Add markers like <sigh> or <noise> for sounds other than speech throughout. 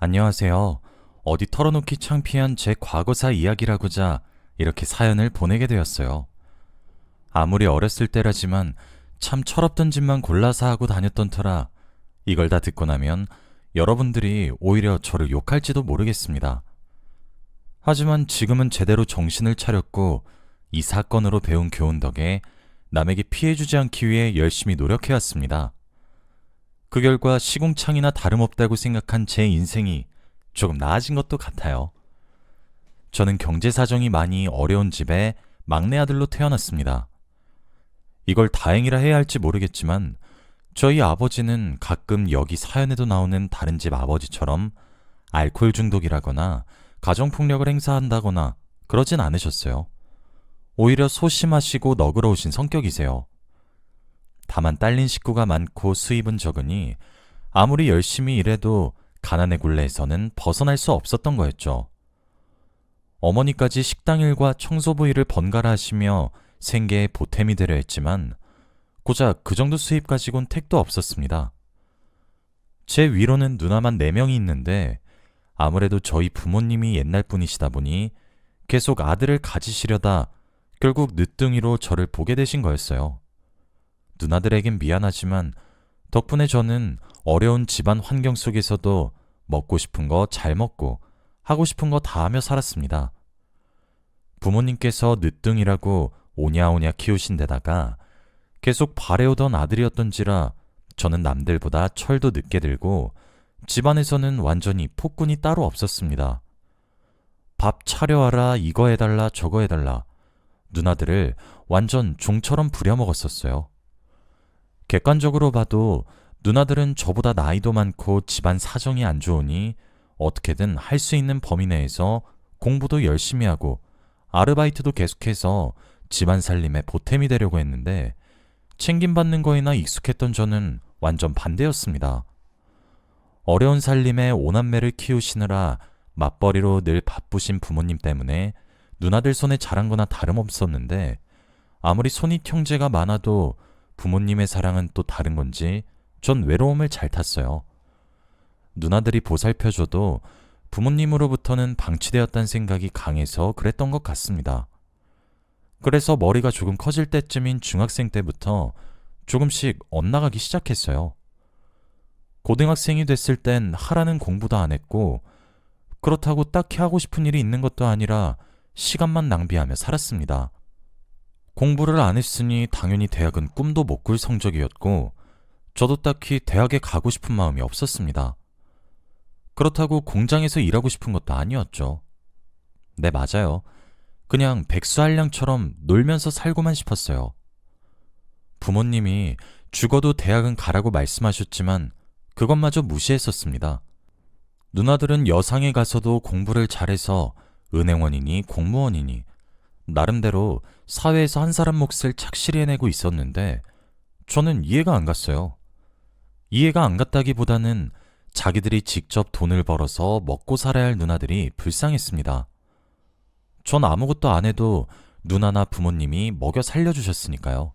안녕하세요. 어디 털어놓기 창피한 제 과거사 이야기라고자 이렇게 사연을 보내게 되었어요. 아무리 어렸을 때라지만 참 철없던 짓만 골라서 하고 다녔던 터라 이걸 다 듣고 나면 여러분들이 오히려 저를 욕할지도 모르겠습니다. 하지만 지금은 제대로 정신을 차렸고 이 사건으로 배운 교훈 덕에 남에게 피해 주지 않기 위해 열심히 노력해왔습니다. 그 결과 시궁창이나 다름없다고 생각한 제 인생이 조금 나아진 것도 같아요. 저는 경제 사정이 많이 어려운 집에 막내 아들로 태어났습니다. 이걸 다행이라 해야 할지 모르겠지만 저희 아버지는 가끔 여기 사연에도 나오는 다른 집 아버지처럼 알코올 중독이라거나 가정폭력을 행사한다거나 그러진 않으셨어요. 오히려 소심하시고 너그러우신 성격이세요. 다만 딸린 식구가 많고 수입은 적으니 아무리 열심히 일해도 가난의 굴레에서는 벗어날 수 없었던 거였죠. 어머니까지 식당 일과 청소부 일을 번갈아 하시며 생계에 보탬이 되려 했지만 고작 그 정도 수입 가지고는 택도 없었습니다. 제 위로는 누나만 4명이 있는데 아무래도 저희 부모님이 옛날 분이시다 보니 계속 아들을 가지시려다 결국 늦둥이로 저를 보게 되신 거였어요. 누나들에겐 미안하지만 덕분에 저는 어려운 집안 환경 속에서도 먹고 싶은 거 잘 먹고 하고 싶은 거 다 하며 살았습니다. 부모님께서 늦둥이라고 오냐오냐 키우신 데다가 계속 발해오던 아들이었던지라 저는 남들보다 철도 늦게 들고 집안에서는 완전히 폭군이 따로 없었습니다. 밥 차려와라, 이거 해달라, 저거 해달라. 누나들을 완전 종처럼 부려먹었었어요. 객관적으로 봐도 누나들은 저보다 나이도 많고 집안 사정이 안 좋으니 어떻게든 할 수 있는 범위 내에서 공부도 열심히 하고 아르바이트도 계속해서 집안 살림에 보탬이 되려고 했는데 챙김받는 거에나 익숙했던 저는 완전 반대였습니다. 어려운 삶에 오남매를 키우시느라 맞벌이로 늘 바쁘신 부모님 때문에 누나들 손에 자란 거나 다름없었는데 아무리 손윗 형제가 많아도 부모님의 사랑은 또 다른 건지 전 외로움을 잘 탔어요. 누나들이 보살펴줘도 부모님으로부터는 방치되었다는 생각이 강해서 그랬던 것 같습니다. 그래서 머리가 조금 커질 때쯤인 중학생 때부터 조금씩 엇나가기 시작했어요. 고등학생이 됐을 땐 하라는 공부도 안 했고, 그렇다고 딱히 하고 싶은 일이 있는 것도 아니라 시간만 낭비하며 살았습니다. 공부를 안 했으니 당연히 대학은 꿈도 못 꿀 성적이었고, 저도 딱히 대학에 가고 싶은 마음이 없었습니다. 그렇다고 공장에서 일하고 싶은 것도 아니었죠. 네, 맞아요. 그냥 백수한량처럼 놀면서 살고만 싶었어요. 부모님이 죽어도 대학은 가라고 말씀하셨지만 그것마저 무시했었습니다. 누나들은 여상에 가서도 공부를 잘해서 은행원이니 공무원이니 나름대로 사회에서 한 사람 몫을 착실히 해내고 있었는데 저는 이해가 안 갔어요. 이해가 안 갔다기보다는 자기들이 직접 돈을 벌어서 먹고 살아야 할 누나들이 불쌍했습니다. 전 아무것도 안 해도 누나나 부모님이 먹여 살려주셨으니까요.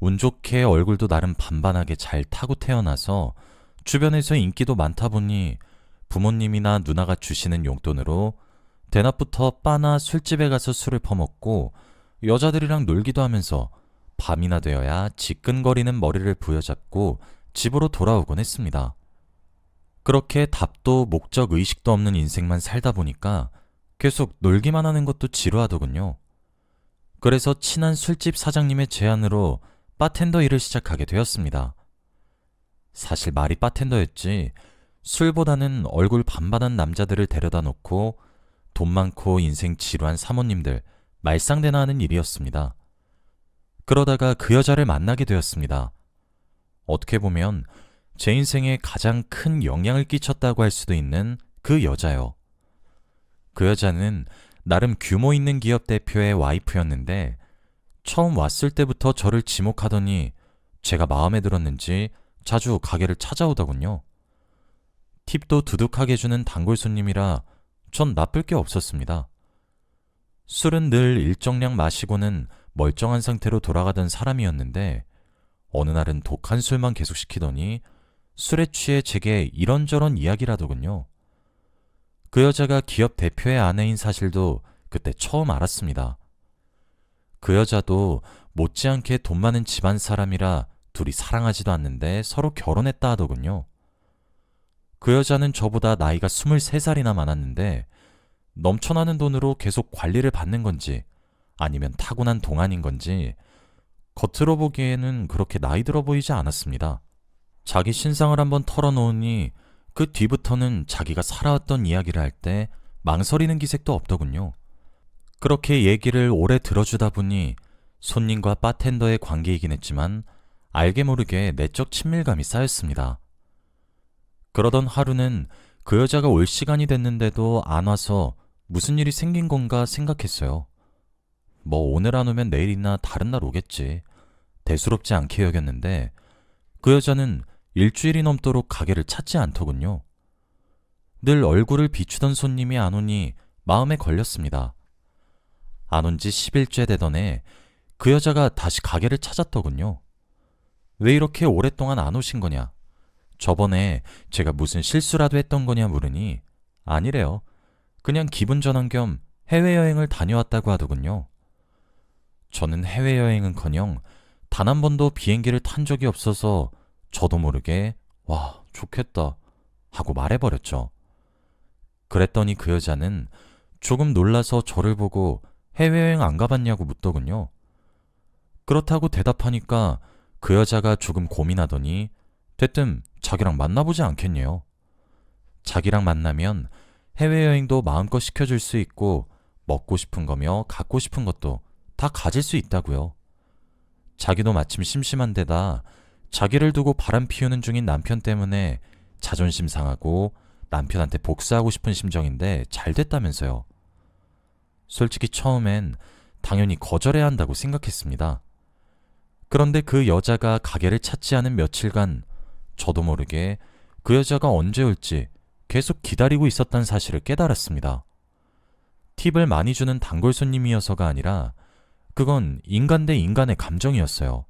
운 좋게 얼굴도 나름 반반하게 잘 타고 태어나서 주변에서 인기도 많다 보니 부모님이나 누나가 주시는 용돈으로 대낮부터 바나 술집에 가서 술을 퍼먹고 여자들이랑 놀기도 하면서 밤이나 되어야 지끈거리는 머리를 부여잡고 집으로 돌아오곤 했습니다. 그렇게 답도 목적 의식도 없는 인생만 살다 보니까 계속 놀기만 하는 것도 지루하더군요. 그래서 친한 술집 사장님의 제안으로 바텐더 일을 시작하게 되었습니다. 사실 말이 바텐더였지 술보다는 얼굴 반반한 남자들을 데려다 놓고 돈 많고 인생 지루한 사모님들 말상대나 하는 일이었습니다. 그러다가 그 여자를 만나게 되었습니다. 어떻게 보면 제 인생에 가장 큰 영향을 끼쳤다고 할 수도 있는 그 여자요. 그 여자는 나름 규모 있는 기업 대표의 와이프였는데 처음 왔을 때부터 저를 지목하더니 제가 마음에 들었는지 자주 가게를 찾아오더군요. 팁도 두둑하게 주는 단골 손님이라 전 나쁠 게 없었습니다. 술은 늘 일정량 마시고는 멀쩡한 상태로 돌아가던 사람이었는데 어느 날은 독한 술만 계속 시키더니 술에 취해 제게 이런저런 이야기를 하더군요. 그 여자가 기업 대표의 아내인 사실도 그때 처음 알았습니다. 그 여자도 못지않게 돈 많은 집안 사람이라 둘이 사랑하지도 않는데 서로 결혼했다 하더군요. 그 여자는 저보다 나이가 23살이나 많았는데 넘쳐나는 돈으로 계속 관리를 받는 건지 아니면 타고난 동안인 건지 겉으로 보기에는 그렇게 나이 들어 보이지 않았습니다. 자기 신상을 한번 털어놓으니 그 뒤부터는 자기가 살아왔던 이야기를 할 때 망설이는 기색도 없더군요. 그렇게 얘기를 오래 들어주다 보니 손님과 바텐더의 관계이긴 했지만 알게 모르게 내적 친밀감이 쌓였습니다. 그러던 하루는 그 여자가 올 시간이 됐는데도 안 와서 무슨 일이 생긴 건가 생각했어요. 뭐 오늘 안 오면 내일이나 다른 날 오겠지. 대수롭지 않게 여겼는데 그 여자는 일주일이 넘도록 가게를 찾지 않더군요. 늘 얼굴을 비추던 손님이 안 오니 마음에 걸렸습니다. 안 온 지 10일째 되던 해 그 여자가 다시 가게를 찾았더군요. 왜 이렇게 오랫동안 안 오신 거냐? 저번에 제가 무슨 실수라도 했던 거냐 물으니 아니래요. 그냥 기분 전환 겸 해외여행을 다녀왔다고 하더군요. 저는 해외여행은커녕 단 한 번도 비행기를 탄 적이 없어서 저도 모르게 와, 좋겠다 하고 말해버렸죠. 그랬더니 그 여자는 조금 놀라서 저를 보고 해외여행 안 가봤냐고 묻더군요. 그렇다고 대답하니까 그 여자가 조금 고민하더니 대뜸 자기랑 만나보지 않겠네요. 자기랑 만나면 해외여행도 마음껏 시켜줄 수 있고 먹고 싶은 거며 갖고 싶은 것도 다 가질 수 있다고요. 자기도 마침 심심한 데다 자기를 두고 바람 피우는 중인 남편 때문에 자존심 상하고 남편한테 복수하고 싶은 심정인데 잘 됐다면서요. 솔직히 처음엔 당연히 거절해야 한다고 생각했습니다. 그런데 그 여자가 가게를 찾지 않은 며칠간 저도 모르게 그 여자가 언제 올지 계속 기다리고 있었다는 사실을 깨달았습니다. 팁을 많이 주는 단골 손님이어서가 아니라 그건 인간 대 인간의 감정이었어요.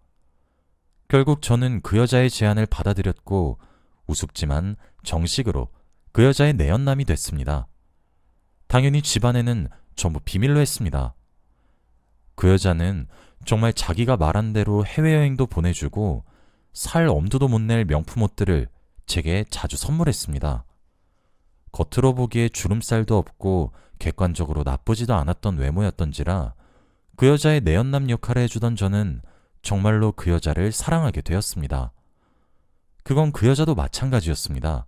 결국 저는 그 여자의 제안을 받아들였고 우습지만 정식으로 그 여자의 내연남이 됐습니다. 당연히 집안에는 전부 비밀로 했습니다. 그 여자는 정말 자기가 말한 대로 해외여행도 보내주고 살 엄두도 못 낼 명품 옷들을 제게 자주 선물했습니다. 겉으로 보기에 주름살도 없고 객관적으로 나쁘지도 않았던 외모였던지라 그 여자의 내연남 역할을 해주던 저는 정말로 그 여자를 사랑하게 되었습니다. 그건 그 여자도 마찬가지였습니다.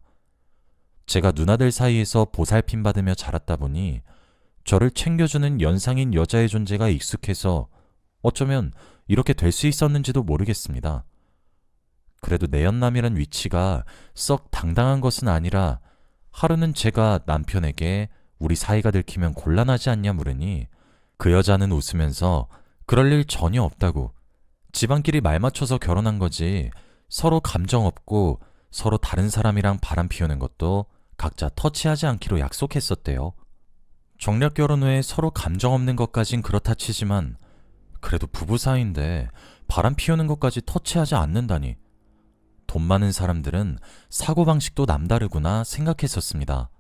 제가 누나들 사이에서 보살핌 받으며 자랐다 보니 저를 챙겨주는 연상인 여자의 존재가 익숙해서 어쩌면 이렇게 될 수 있었는지도 모르겠습니다. 그래도 내연남이란 위치가 썩 당당한 것은 아니라 하루는 제가 남편에게 우리 사이가 들키면 곤란하지 않냐 물으니 그 여자는 웃으면서 그럴 일 전혀 없다고 집안끼리 말 맞춰서 결혼한 거지 서로 감정 없고 서로 다른 사람이랑 바람 피우는 것도 각자 터치하지 않기로 약속했었대요. 정략 결혼 후에 서로 감정 없는 것까진 그렇다 치지만 그래도 부부 사이인데 바람 피우는 것까지 터치하지 않는다니. 돈 많은 사람들은 사고방식도 남다르구나 생각했었습니다.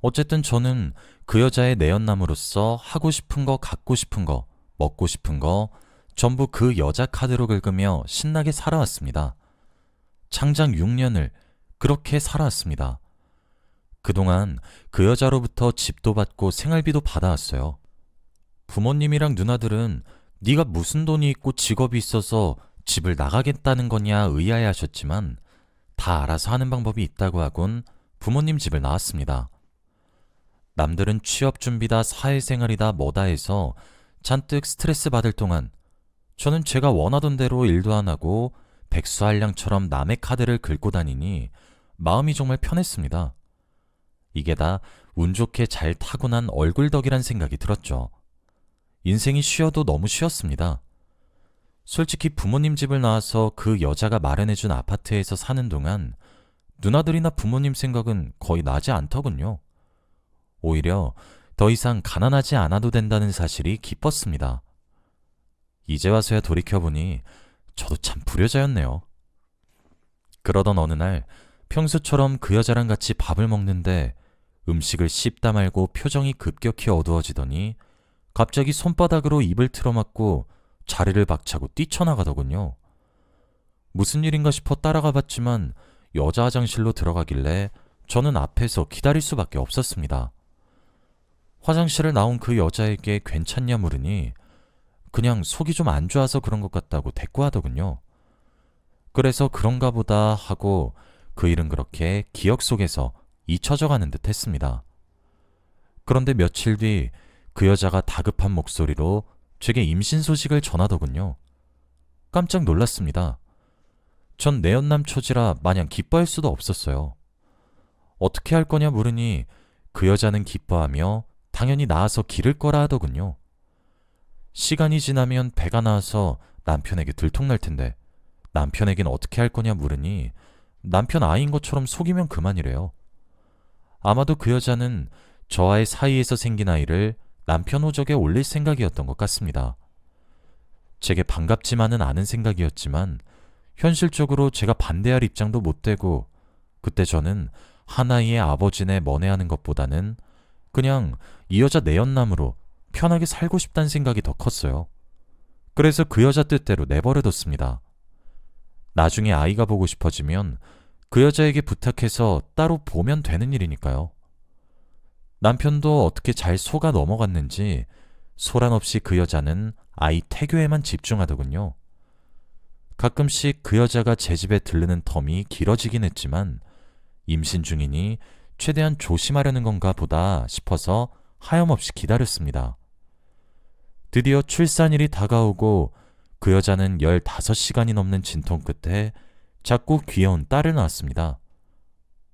어쨌든 저는 그 여자의 내연남으로서 하고 싶은 거, 갖고 싶은 거, 먹고 싶은 거, 전부 그 여자 카드로 긁으며 신나게 살아왔습니다. 창작 6년을 그렇게 살아왔습니다. 그동안 그 여자로부터 집도 받고 생활비도 받아왔어요. 부모님이랑 누나들은 네가 무슨 돈이 있고 직업이 있어서 집을 나가겠다는 거냐 의아해 하셨지만 다 알아서 하는 방법이 있다고 하곤 부모님 집을 나왔습니다. 남들은 취업 준비다 사회생활이다 뭐다 해서 잔뜩 스트레스 받을 동안 저는 제가 원하던 대로 일도 안 하고 백수한량처럼 남의 카드를 긁고 다니니 마음이 정말 편했습니다. 이게 다 운 좋게 잘 타고난 얼굴 덕이란 생각이 들었죠. 인생이 쉬어도 너무 쉬었습니다. 솔직히 부모님 집을 나와서 그 여자가 마련해준 아파트에서 사는 동안 누나들이나 부모님 생각은 거의 나지 않더군요. 오히려 더 이상 가난하지 않아도 된다는 사실이 기뻤습니다. 이제 와서야 돌이켜보니 저도 참 불효자였네요. 그러던 어느 날 평소처럼 그 여자랑 같이 밥을 먹는데 음식을 씹다 말고 표정이 급격히 어두워지더니 갑자기 손바닥으로 입을 틀어막고 자리를 박차고 뛰쳐나가더군요. 무슨 일인가 싶어 따라가 봤지만 여자 화장실로 들어가길래 저는 앞에서 기다릴 수밖에 없었습니다. 화장실을 나온 그 여자에게 괜찮냐 물으니 그냥 속이 좀 안 좋아서 그런 것 같다고 대꾸하더군요. 그래서 그런가 보다 하고 그 일은 그렇게 기억 속에서 잊혀져 가는 듯 했습니다. 그런데 며칠 뒤 그 여자가 다급한 목소리로 제게 임신 소식을 전하더군요. 깜짝 놀랐습니다. 전 내연남 처지라 마냥 기뻐할 수도 없었어요. 어떻게 할 거냐 물으니 그 여자는 기뻐하며 당연히 나아서 기를 거라 하더군요. 시간이 지나면 배가 나와서 남편에게 들통날 텐데 남편에겐 어떻게 할 거냐 물으니 남편 아이인 것처럼 속이면 그만이래요. 아마도 그 여자는 저와의 사이에서 생긴 아이를 남편 호적에 올릴 생각이었던 것 같습니다. 제게 반갑지만은 않은 생각이었지만 현실적으로 제가 반대할 입장도 못 되고 그때 저는 하나이의 아버지네 먼애하는 것보다는 그냥 이 여자 내연남으로 편하게 살고 싶다는 생각이 더 컸어요. 그래서 그 여자 뜻대로 내버려뒀습니다. 나중에 아이가 보고 싶어지면 그 여자에게 부탁해서 따로 보면 되는 일이니까요. 남편도 어떻게 잘 속아 넘어갔는지 소란 없이 그 여자는 아이 태교에만 집중하더군요. 가끔씩 그 여자가 제 집에 들르는 텀이 길어지긴 했지만 임신 중이니 최대한 조심하려는 건가 보다 싶어서 하염없이 기다렸습니다. 드디어 출산일이 다가오고 그 여자는 15시간이 넘는 진통 끝에 작고 귀여운 딸을 낳았습니다.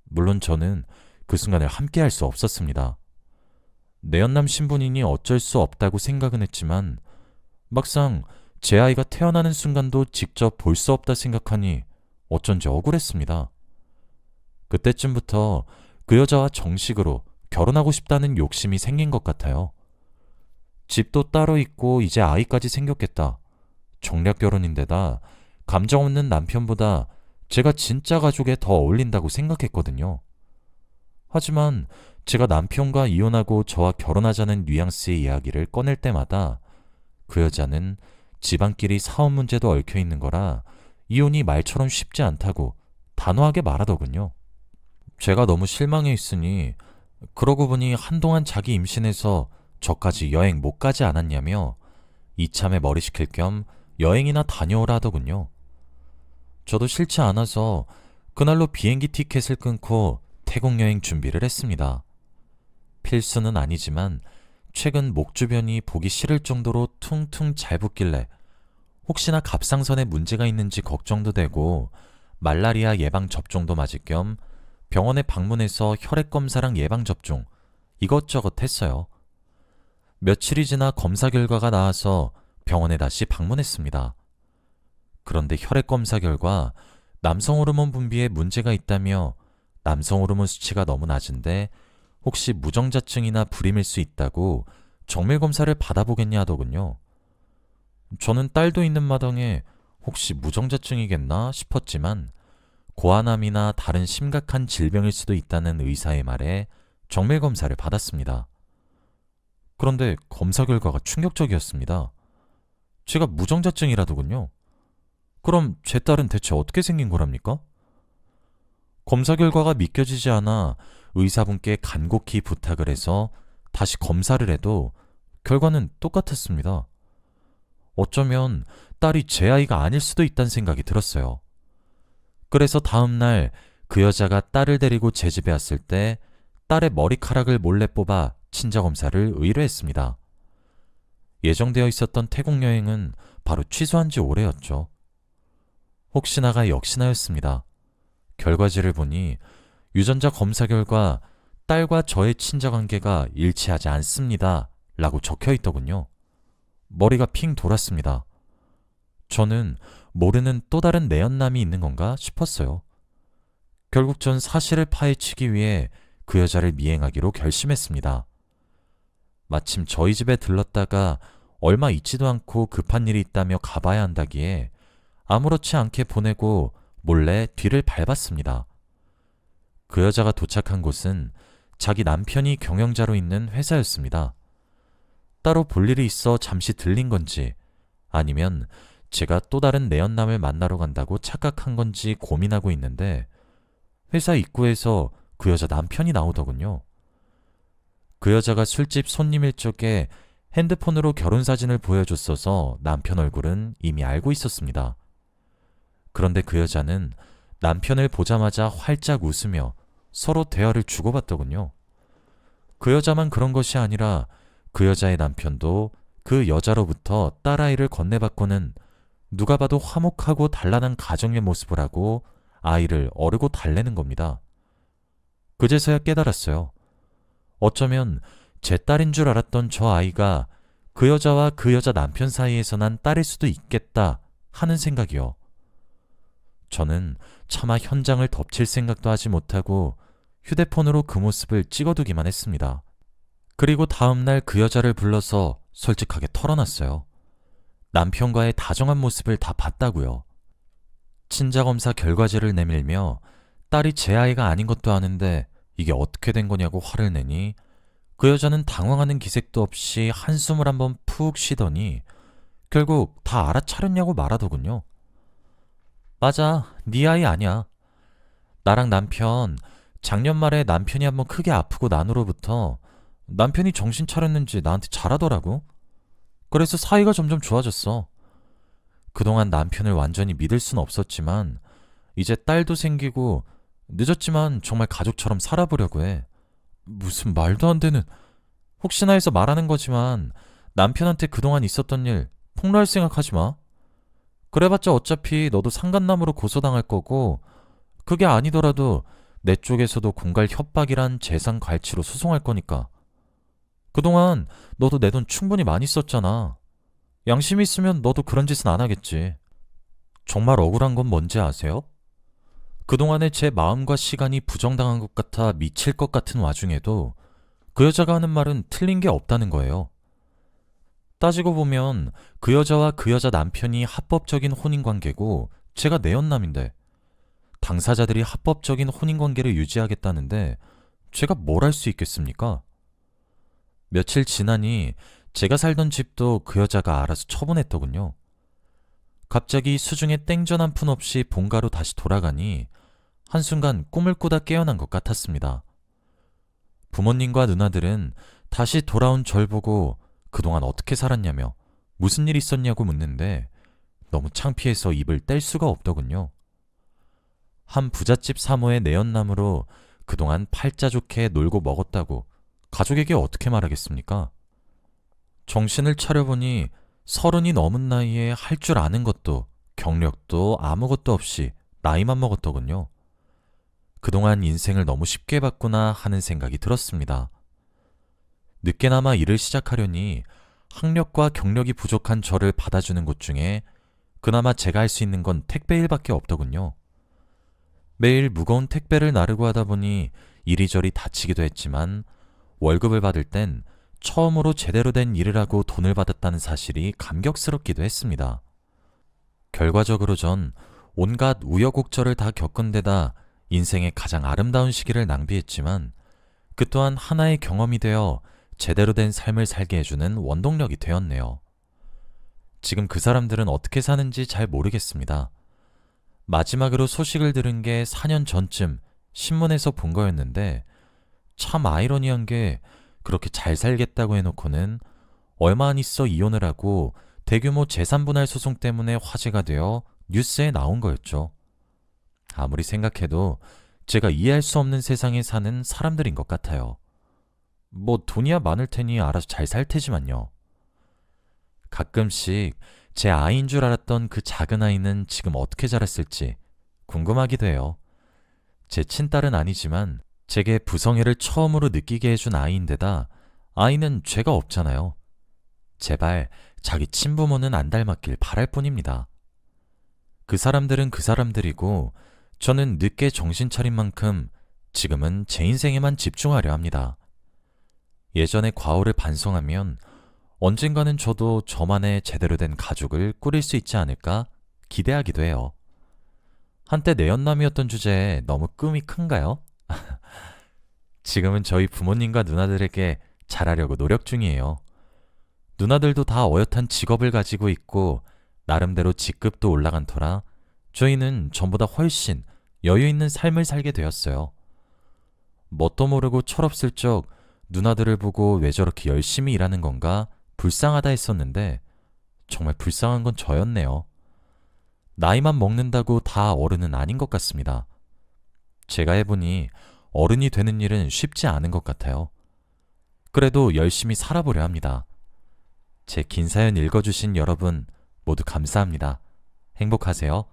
물론 저는 그 순간을 함께 할 수 없었습니다. 내연남 신분이니 어쩔 수 없다고 생각은 했지만 막상 제 아이가 태어나는 순간도 직접 볼 수 없다 생각하니 어쩐지 억울했습니다. 그때쯤부터 그 여자와 정식으로 결혼하고 싶다는 욕심이 생긴 것 같아요. 집도 따로 있고 이제 아이까지 생겼겠다. 정략 결혼인데다 감정 없는 남편보다 제가 진짜 가족에 더 어울린다고 생각했거든요. 하지만 제가 남편과 이혼하고 저와 결혼하자는 뉘앙스의 이야기를 꺼낼 때마다 그 여자는 집안끼리 사업 문제도 얽혀 있는 거라 이혼이 말처럼 쉽지 않다고 단호하게 말하더군요. 제가 너무 실망해 있으니 그러고 보니 한동안 자기 임신해서 저까지 여행 못 가지 않았냐며 이참에 머리 식힐 겸 여행이나 다녀오라 하더군요. 저도 싫지 않아서 그날로 비행기 티켓을 끊고 태국 여행 준비를 했습니다. 필수는 아니지만 최근 목 주변이 보기 싫을 정도로 퉁퉁 잘 붓길래 혹시나 갑상선에 문제가 있는지 걱정도 되고 말라리아 예방 접종도 맞을 겸 병원에 방문해서 혈액 검사랑 예방 접종 이것저것 했어요. 며칠이 지나 검사 결과가 나와서 병원에 다시 방문했습니다. 그런데 혈액 검사 결과 남성 호르몬 분비에 문제가 있다며 남성 호르몬 수치가 너무 낮은데 혹시 무정자증이나 불임일 수 있다고 정밀 검사를 받아보겠냐 하더군요. 저는 딸도 있는 마당에 혹시 무정자증이겠나 싶었지만 고아남이나 다른 심각한 질병일 수도 있다는 의사의 말에 정밀 검사를 받았습니다. 그런데 검사 결과가 충격적이었습니다. 제가 무정자증이라더군요. 그럼 제 딸은 대체 어떻게 생긴 거랍니까? 검사 결과가 믿겨지지 않아 의사분께 간곡히 부탁을 해서 다시 검사를 해도 결과는 똑같았습니다. 어쩌면 딸이 제 아이가 아닐 수도 있다는 생각이 들었어요. 그래서 다음날 그 여자가 딸을 데리고 제 집에 왔을 때 딸의 머리카락을 몰래 뽑아 친자 검사를 의뢰했습니다. 예정되어 있었던 태국 여행은 바로 취소한 지 오래였죠. 혹시나가 역시나였습니다. 결과지를 보니 유전자 검사 결과 딸과 저의 친자 관계가 일치하지 않습니다. 라고 적혀 있더군요. 머리가 핑 돌았습니다. 저는 모르는 또 다른 내연남이 있는 건가 싶었어요. 결국 전 사실을 파헤치기 위해 그 여자를 미행하기로 결심했습니다. 마침 저희 집에 들렀다가 얼마 있지도 않고 급한 일이 있다며 가봐야 한다기에 아무렇지 않게 보내고 몰래 뒤를 밟았습니다. 그 여자가 도착한 곳은 자기 남편이 경영자로 있는 회사였습니다. 따로 볼 일이 있어 잠시 들린 건지 아니면 제가 또 다른 내연남을 만나러 간다고 착각한 건지 고민하고 있는데 회사 입구에서 그 여자 남편이 나오더군요. 그 여자가 술집 손님일 적에 핸드폰으로 결혼 사진을 보여줬어서 남편 얼굴은 이미 알고 있었습니다. 그런데 그 여자는 남편을 보자마자 활짝 웃으며 서로 대화를 주고받더군요. 그 여자만 그런 것이 아니라 그 여자의 남편도 그 여자로부터 딸아이를 건네받고는 누가 봐도 화목하고 단란한 가정의 모습을 하고 아이를 어르고 달래는 겁니다. 그제서야 깨달았어요. 어쩌면 제 딸인 줄 알았던 저 아이가 그 여자와 그 여자 남편 사이에서 난 딸일 수도 있겠다 하는 생각이요. 저는 차마 현장을 덮칠 생각도 하지 못하고 휴대폰으로 그 모습을 찍어두기만 했습니다. 그리고 다음날 그 여자를 불러서 솔직하게 털어놨어요. 남편과의 다정한 모습을 다 봤다고요. 친자검사 결과지를 내밀며 딸이 제 아이가 아닌 것도 아는데 이게 어떻게 된 거냐고 화를 내니 그 여자는 당황하는 기색도 없이 한숨을 한번 푹 쉬더니 결국 다 알아차렸냐고 말하더군요. 맞아, 네 아이 아니야. 나랑 남편 작년 말에 남편이 한번 크게 아프고 난 후로부터 남편이 정신 차렸는지 나한테 잘하더라고. 그래서 사이가 점점 좋아졌어. 그동안 남편을 완전히 믿을 순 없었지만 이제 딸도 생기고 늦었지만 정말 가족처럼 살아보려고 해. 무슨 말도 안 되는 혹시나 해서 말하는 거지만 남편한테 그동안 있었던 일 폭로할 생각하지 마. 그래봤자 어차피 너도 상간남으로 고소당할 거고 그게 아니더라도 내 쪽에서도 공갈 협박이란 재산 갈취로 소송할 거니까. 그동안 너도 내 돈 충분히 많이 썼잖아. 양심이 있으면 너도 그런 짓은 안 하겠지. 정말 억울한 건 뭔지 아세요? 그동안에 제 마음과 시간이 부정당한 것 같아 미칠 것 같은 와중에도 그 여자가 하는 말은 틀린 게 없다는 거예요. 따지고 보면 그 여자와 그 여자 남편이 합법적인 혼인 관계고 제가 내연남인데 당사자들이 합법적인 혼인관계를 유지하겠다는데 제가 뭘 할 수 있겠습니까? 며칠 지나니 제가 살던 집도 그 여자가 알아서 처분했더군요. 갑자기 수중에 땡전 한 푼 없이 본가로 다시 돌아가니 한순간 꿈을 꾸다 깨어난 것 같았습니다. 부모님과 누나들은 다시 돌아온 절 보고 그동안 어떻게 살았냐며 무슨 일 있었냐고 묻는데 너무 창피해서 입을 뗄 수가 없더군요. 한 부잣집 사모의 내연남으로 그동안 팔자 좋게 놀고 먹었다고 가족에게 어떻게 말하겠습니까? 정신을 차려보니 서른이 넘은 나이에 할 줄 아는 것도 경력도 아무것도 없이 나이만 먹었더군요. 그동안 인생을 너무 쉽게 봤구나 하는 생각이 들었습니다. 늦게나마 일을 시작하려니 학력과 경력이 부족한 저를 받아주는 곳 중에 그나마 제가 할 수 있는 건 택배 일밖에 없더군요. 매일 무거운 택배를 나르고 하다 보니 이리저리 다치기도 했지만 월급을 받을 땐 처음으로 제대로 된 일을 하고 돈을 받았다는 사실이 감격스럽기도 했습니다. 결과적으로 전 온갖 우여곡절을 다 겪은 데다 인생의 가장 아름다운 시기를 낭비했지만 그 또한 하나의 경험이 되어 제대로 된 삶을 살게 해주는 원동력이 되었네요. 지금 그 사람들은 어떻게 사는지 잘 모르겠습니다. 마지막으로 소식을 들은 게 4년 전쯤 신문에서 본 거였는데 참 아이러니한 게 그렇게 잘 살겠다고 해놓고는 얼마 안 있어 이혼을 하고 대규모 재산분할 소송 때문에 화제가 되어 뉴스에 나온 거였죠. 아무리 생각해도 제가 이해할 수 없는 세상에 사는 사람들인 것 같아요. 뭐 돈이야 많을 테니 알아서 잘 살 테지만요. 가끔씩 제 아이인 줄 알았던 그 작은 아이는 지금 어떻게 자랐을지 궁금하기도 해요. 제 친딸은 아니지만 제게 부성애를 처음으로 느끼게 해준 아이인데다 아이는 죄가 없잖아요. 제발 자기 친부모는 안 닮았길 바랄 뿐입니다. 그 사람들은 그 사람들이고 저는 늦게 정신 차린 만큼 지금은 제 인생에만 집중하려 합니다. 예전의 과오를 반성하면 언젠가는 저도 저만의 제대로 된 가족을 꾸릴 수 있지 않을까 기대하기도 해요. 한때 내연남이었던 주제에 너무 꿈이 큰가요? <laughs> 지금은 저희 부모님과 누나들에게 잘하려고 노력 중이에요. 누나들도 다 어엿한 직업을 가지고 있고 나름대로 직급도 올라간 터라 저희는 전보다 훨씬 여유 있는 삶을 살게 되었어요. 뭣도 모르고 철없을 적 누나들을 보고 왜 저렇게 열심히 일하는 건가 불쌍하다 했었는데 정말 불쌍한 건 저였네요. 나이만 먹는다고 다 어른은 아닌 것 같습니다. 제가 해보니 어른이 되는 일은 쉽지 않은 것 같아요. 그래도 열심히 살아보려 합니다. 제 긴 사연 읽어주신 여러분 모두 감사합니다. 행복하세요.